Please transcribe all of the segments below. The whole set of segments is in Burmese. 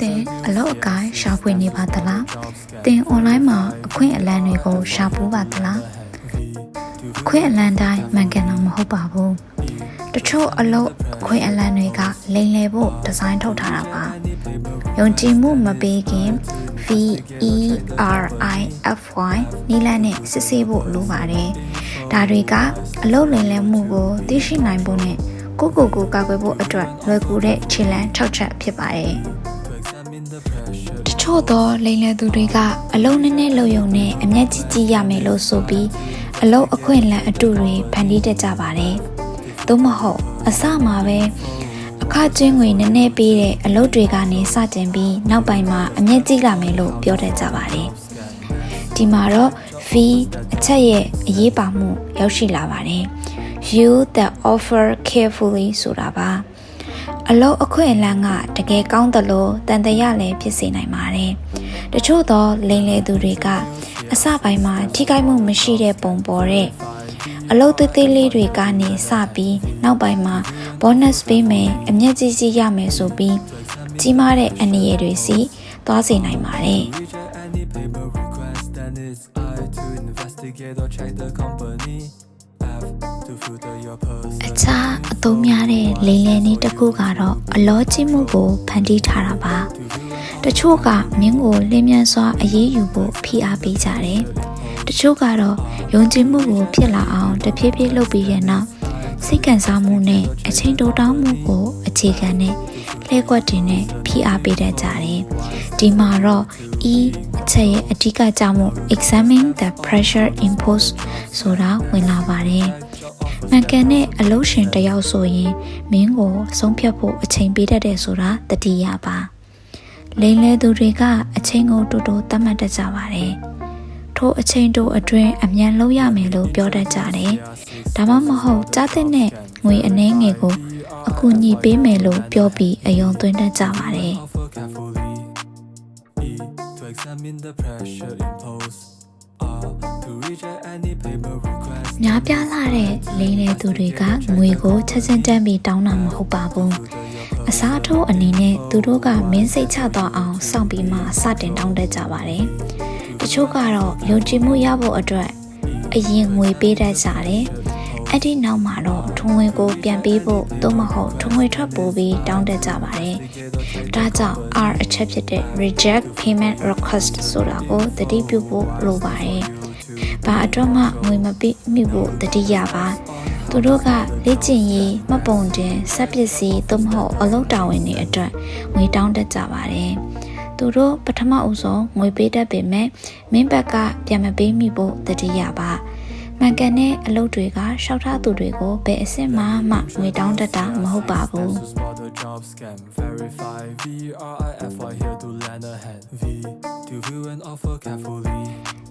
သင်အလုပ်အကိုင်းရှာဖွေနေပါသလားသင်အွန်လိုင်းမှာအခွင့်အလမ်းတွေကိုရှာဖွေပါသလားအခွင့်အလမ်းတိုင်းမှန်ကန်တော့မဟုတ်ပါဘူးတချို့အလုပ်အခွင့်အလမ်းတွေကလိမ်လည်ဖို့ဒီဇိုင်းထုတ်ထားတာပါယုံကြည်မှုမပေးခင် V E R I F Y နီးလန်းနဲ့စစ်ဆေးဖို့လိုပါတယ်ဒါတွေကအလုပ်လိမ်လည်မှုကိုသိရှိနိုင်ဖို့နဲ့ကိုယ့်ကိုယ်ကိုကာကွယ်ဖို့အတွက်လွယ်ကူတဲ့ခြေလှမ်း6ချက်ဖြစ်ပါတယ် တချို့သောလိမ်လည်သူတွေကအလုံးနည်းနည်းလုံယုံနဲ့အမျက်ကြီးကြီးရမယ်လို့ဆိုပြီးအလုံးအခွင့်အလမ်းအတူတွေဖန်တီးတတ်ကြပါတယ်။သို့မဟုတ်အစမှာပဲအခကျင်းငွေနည်းနည်းပေးတဲ့အလုပ်တွေကနေစတင်ပြီးနောက်ပိုင်းမှာအမျက်ကြီးလာမယ်လို့ပြောတတ်ကြပါတယ်။ဒီမှာတော့ V အချက်ရဲ့အရေးပါမှုရောက်ရှိလာပါတယ်။ You the offer carefully ဆိုတာပါ။ အလောက်အခွင့်အလမ်းကတကယ်ကောင်းသလိုတန်တရာလည်းဖြစ်စေနိုင်ပါတယ်။တချို့သောလိမ်လည်သူတွေကအစပိုင်းမှာထိခိုက်မှုမရှိတဲ့ပုံပေါ်တဲ့အလုပ်သေးသေးလေးတွေကနေစပြီးနောက်ပိုင်းမှာ bonus ပေးမယ်အမျက်ကြီးကြီးရမယ်ဆိုပြီးကြီးမားတဲ့အန္တရာယ်တွေစီသွားစေနိုင်ပါတယ် အခြားအသုံးများတဲ့လိမ်လည်နည်းတစ်ခုကတော့အလောကြီးမှုကိုဖန်တီးထားတာပါတချို့ကမင်းကိုလင်းမြန်စွာအရေးယူဖို့ဖိအားပေးကြတယ်တချို့ကတော့ယုံကြည်မှုကိုဖြစ်လာအောင်တဖြည်းဖြည်းလုပ်ပြီးတဲ့နောက်စိတ်ကန်စားမှုနဲ့အချိန်တိုတောင်းမှုကိုအခြေခံတဲ့လှည့်ကွက်တင်နဲ့ဖိအားပေးတတ်ကြတယ်ဒီမှာတော့ E အချက်ရဲ့အဓိကကြောင့်မှု examine the pressure imposed ဆိုတာဝင်လာပါတယ် မှန်ကန်တဲ့အလုပ်ရှင်တစ်ယောက်ဆိုရင်မင်းကိုဆုံးဖြတ်ဖို့အချိန်ပေးတတ်တယ်ဆိုတာတတိယပါလိမ်လဲသူတွေကအချိန်ကိုတူတူသတ်မှတ်တတ်ကြပါတယ်ထိုအချိန်တိုအတွင်းအမြန်လုံးရမယ်လို့ပြောတတ်ကြတယ်ဒါမှမဟုတ်ကြားတဲ့နဲ့ငွေအနှဲငယ်ကိုအကူအညီပေးမယ်လို့ပြောပြီးအယုံသွင်းတတ်ကြပါတယ် Offer carefully. E to examine the pressure imposed. R to reject any paper request. များပြားလာတဲ့လိမ်လည်သူတွေကငွေကိုချက်ချင်းတန်းပြီးတောင်းတာမဟုတ်ပါဘူးအစားထိုးအနေနဲ့သူတို့ကမင်းစိတ်ချသွားအောင်စောင့်ပြီးမှစတင်တောင်းတတ်ကြပါတယ်။တချို့ကတော့ယုံကြည်မှုရဖို့အတွက်အရင်ငွေပေးတတ်ကြတယ်။အဲ့ဒီနောက်မှာတော့ထုံငွေကိုပြန်ပေးဖို့သို့မဟုတ်ထုံငွေထွက်ပို့ပြီးတောင်းတတ်ကြပါတယ်။ဒါကြောင့် R အချက်ဖြစ်တဲ့ reject payment request ဆိုတာကိုသတိပြုဖို့လိုပါတယ်။ ဘာအတွက်မှငွေမပေးမိဖို့တတိယပါ။သူတို့ကလေ့ကျင့်ရေးမှတ်ပုံတင်စက်ပစ္စည်းသို့မဟုတ်အလုပ်တာဝန်တွေအတွက်ငွေတောင်းတတ်ကြပါတယ်။သူတို့ပထမအဦးဆုံးငွေပေးတတ်ပေမဲ့မင်းဘက်ကပြန်မပေးမိဖို့တတိယပါ။မှန်ကန်တဲ့အလုပ်တွေကရှောက်ထားသူတွေကိုဘယ်အစ်စ်မှမှငွေတောင်းတတ်တာမဟုတ်ပါဘူး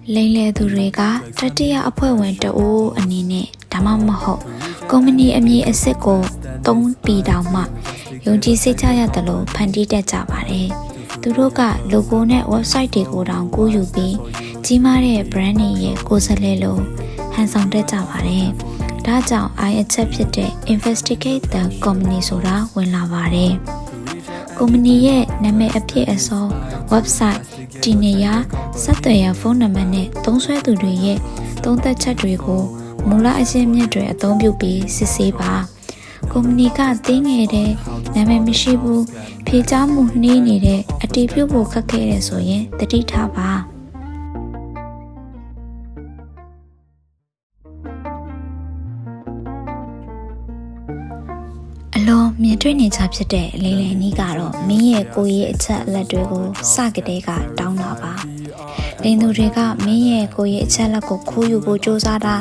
Spot the job scam. Verify. V R I F Y here to land a hand. V to view and offer carefully. လိမ်လည်သူတွေကတတိယအဖွဲ့ဝင်တအိုးအနေနဲ့ဒါမှမဟုတ်ကုမ္ပဏီအမည်အစစ်ကိုသုံးပြီးတောင်မှယုံကြည်စိတ်ချရတယ်လို့ဖန်တီးတတ်ကြပါတယ်။သူတို့က logo နဲ့ website တွေကိုတောင်ကူးယူပြီးကြီးမားတဲ့ brand တွေရဲ့ကိုယ်စားလှယ်လို့ဟန်ဆောင်တတ်ကြပါတယ်။ဒါကြောင့် I အချက်ဖြစ်တဲ့ investigate the company ဆိုတာဝင်လာပါတယ်။ကုမ္ပဏီရဲ့နာမည်အပြည့်အစုံ website ဒီနေရာဆက်သွယ်ရဖုန်းနံပါတ်နဲ့သုံးစွဲသူတွေရဲ့သုံးသက်ချက်တွေကိုမူလအရှင်းမြစ်တွေအသုံးပြုပြီးစစ်ဆေးပါကုမ္ပဏီကတင်းငယ်တဲ့နာမည်မရှိဘူးဖြေကြားမှုနှီးနေတဲ့အတီးပြုတ်ဖို့ခက်ခဲတယ်ဆိုရင်တတိထားပါ လွန်မြင်တွေ့နေကြဖြစ်တဲ့လေလေနီးကတော့မင်းရဲ့ကိုယ်ရဲ့အချက်အလက်တွေကိုစကတဲ့ကတောင်းတာပါ။လိန်သူတွေကမင်းရဲ့ကိုယ်ရဲ့အချက်အလက်ကိုခိုးယူဖို့ကြိုးစားတာ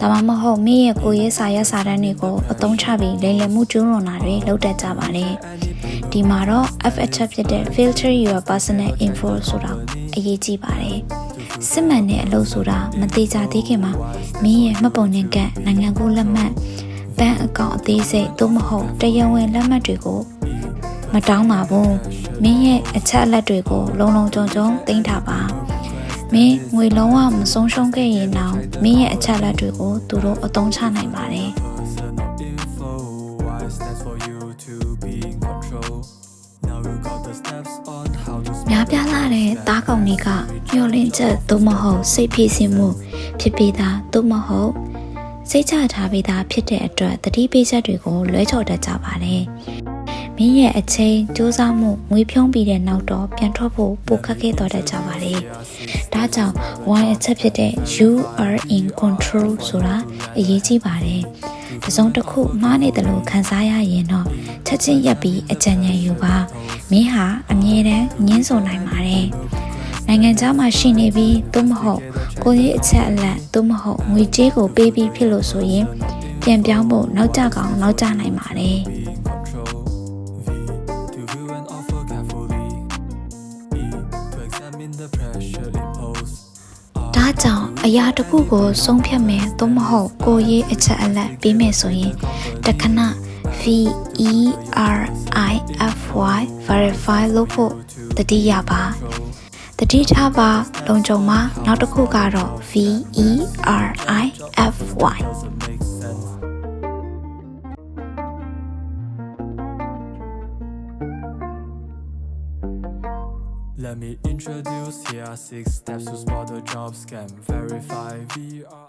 ဒါမှမဟုတ်မင်းရဲ့ကိုယ်ရဲ့စာရွက်စာတမ်းတွေကိုအသုံးချပြီးလိန်လည်မှုကျူးလွန်တာတွေလုပ်တတ်ကြပါတယ်။ဒီမှာတော့ F အချက်ဖြစ်တဲ့ filter your personal info ဆိုတာအရေးကြီးပါတယ်။စစ်မှန်တဲ့အလုပ်ဆိုတာမသေးကြသေးခင်မှာမင်းရဲ့မှတ်ပုံတင်ကတ်နိုင်ငံကူးလက်မှတ် ဘဏ်အကောင့်အသေးစိတ်သို့မဟုတ်တရားဝင်လက်မှတ်တွေကိုမတောင်းပါဘူးမင်းရဲ့အချက်အလက်တွေကိုလုံလုံခြုံခြုံသိမ်းထားပါမင်းငွေလုံးဝမဆုံးရှုံးခဲ့ရင်တော့မင်းရဲ့အချက်အလက်တွေကိုသူတို့အသုံးချနိုင်ပါတယ် Personal info. Y stands for you to be in control. Now you got the steps on how to များပြားလာတဲ့သားကောင်တွေကမျောလင့်ချက်သို့မဟုတ်စိတ်ဖြစ်စီမှုဖြစ်ပြီးသားသို့မဟုတ် စိတ်ချထားပြီးသားဖြစ်တဲ့အတွက်တတိပိချက်တွေကိုလွဲချော်တတ်ကြပါတယ်။မင်းရဲ့အချိန်စူးစမ်းမှုငွေဖြုံးပြီးတဲ့နောက်တော့ပြန်ထွက်ဖို့ပိုခက်ခဲတော့တတ်ကြပါတယ်။ဒါကြောင့် why အချက်ဖြစ်တဲ့ you are in control ဆိုတာအရေးကြီးပါတယ်။တစ်စုံတစ်ခုမှားနေတယ်လို့ခံစားရရင်တော့ချက်ချင်းရက်ပြီးအကြံဉာဏ်ယူပါမင်းဟာအမြဲတမ်းငင်းဆိုနိုင်ပါတယ် နိုင်ငံခြားမှာရှိနေပြီးသို့မဟုတ်ကိုယ်ရေးအချက်အလက်သို့မဟုတ်ငွေကြေးကိုပေးပြီးဖြစ်လို့ဆိုရင်ပြန်ပြောင်းဖို့နောက်ကျကောင်နောက်ကျနိုင်ပါတယ် be in control. V to view and offer carefully. E to examine the pressure imposed. R ဒါကြောင့်အရာတစ်ခုကိုဆုံးဖြတ်မယ်သို့မဟုတ်ကိုယ်ရေးအချက်အလက်ပေးမယ်ဆိုရင်တခဏ V E R I F Y verify လို့ဖို့တတိယပါ တတိထားပါလုံခြုံမှာနောက်တစ်ခုကတော့ V E R I F Y doesn't make sense. Let me introduce here are six steps to spot a job scam. Verify VR.